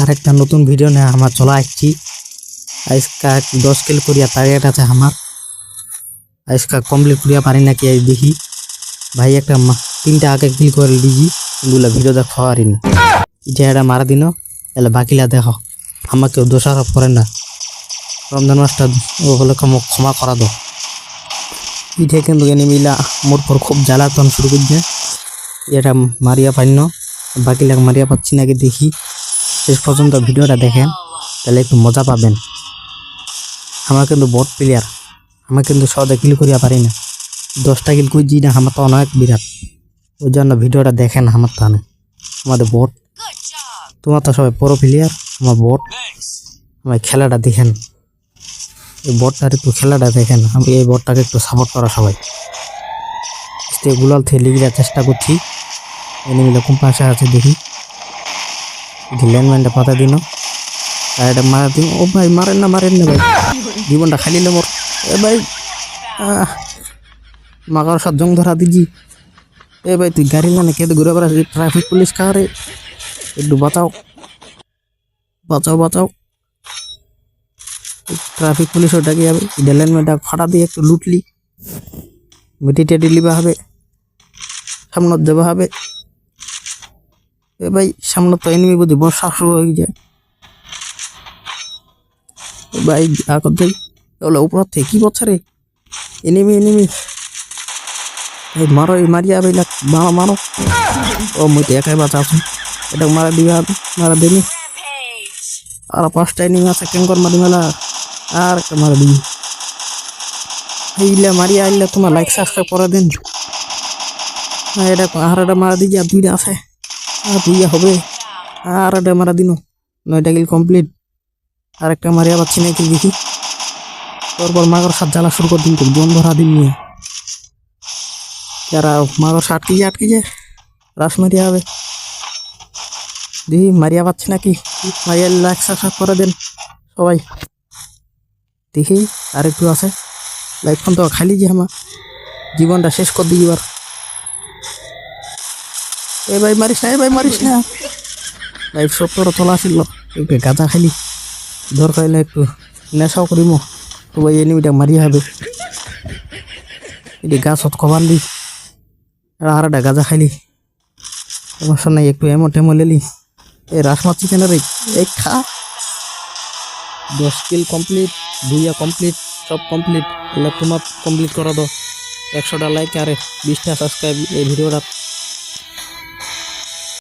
আরেকটা নতুন ভিডিও নিয়ে আমার চলে আসছি। আজকা দশ কিল করিয়া টার্গেট আছে আমার। আজকা কমপ্লিট করিয়া পারি নাকি আজ দেখি। ভাই, একটা তিনটা আগে কিল করে দিছি কিন্তু ভিডিও দেখা পারিনি যে মারা দিন তাহলে বাকিলা দেখো। আমাকে দোষারোপ করে না। রমজান মাসটা ওগুলোকে ক্ষমা করা দো পিঠে কিন্তু এনিমিলা মোর পর খুব জ্বালাতন শুরু করছে। এটা মারিয়া পারিনি পাইন বাকিলাক মারিয়া পাচ্ছি নাকি দেখি। শেষ পর্যন্ত ভিডিওটা দেখেন, তাহলে একটু মজা পাবেন। আমার কিন্তু বট প্লেয়ার আমার কিন্তু সহজে কিল করিয়া পারি না। দশটা কিল করছি না আমার তো অনেক বিরাট। ওই জন্য ভিডিওটা দেখেন আমার তো না আমাদের বট তোমার তো সবাই বড় প্লেয়ার আমার বট আমার খেলাটা দেখেন। এই বটটার একটু খেলাটা দেখেন। আমি এই বটটাকে একটু সাপোর্ট করা সবাই। গুলাল থেকে লিগে চেষ্টা করছি। এনিমিলে কোন পাশে আছে দেখি। ল্যান্ডমাইনটা পাতা দিন এটা মারা দিন ও ভাই, মারেন না মারেন না ভাই। জীবনটা খালি মোর। এ ভাই মাগার সাত জং ধরা দিজি এ ভাই, তুই গাড়ি না কেটে ঘুরে বেড়াস ট্রাফিক পুলিশ কারে একটু বাঁচাও। বাঁচাও বাঁচাও। ট্রাফিক পুলিশ ওটাকে যাবে ল্যান্ডমাইনটা ফাটা দিয়ে একটু লুটলি। মিটি টেটি লিবা হবে। সামনত যাবা হবে। এ ভাই, সামনে তো এনিমি বুঝি বর্ষা শুরু হয়ে যায় ভাই আগত যাই ওগুলো উপর থেকে কি বছরে এনিমি এনিমি এই মারো এই মারিয়া ভাই মারো মারো। ও, মুই তো একাই বাঁচা আছি। এটা মারা দিবে মারা দেনি আর পাঁচটা এনিমি আছে কেঙ্কর মারি মেলা। আর একটা মারা দিবি। এইলে মারিয়া আইলে তোমার লাইক সাবস্ক্রাইব করে দিন। এটা আর এটা মারা দিজি আর দুইটা আছে। আর দুইয়া হবে। আর একটা মারা দিন, নয়টা কিল কমপ্লিট আর একটা মারিয়া পাচ্ছি না নাকি দেখি। তারপর মাগর সাত জ্বালা শুরু করে দিন তো জন ধরা দিন নিয়ে। যারা মাগর আটকে যায় আটকে যায় রাস মারিয়া হবে। দেখি মারিয়া পাচ্ছি নাকি? মারিয়া লাইক সাবস্ক্রাইব করে দেন সবাই। দেখি আর একটু আছে। লাইফ ফোন তো খালি যে আমার জীবনটা শেষ করে দিই এবার। এ ভাই মারিস না এ ভাই মারিস না। লাইফ সত্তর তোলা আসিল একটু গাঁজা খালি দরকার হলে একটু নেশাও করিম। তো ভাই এনিমিটা মারিয়া হবে। এটি গাছত কবার লি আর একটা গাঁজা খাইলি। সমস্যা নাই, একটু এমো টেমো লেলি। এই রাস মারছি রে এই খা। দশ কিল কমপ্লিট ভুইয়া কমপ্লিট সব কমপ্লিট। তোমার কমপ্লিট করা দাও একশোটা লাইক আরে বিশটা সাবস্ক্রাইব এই ভিডিওটা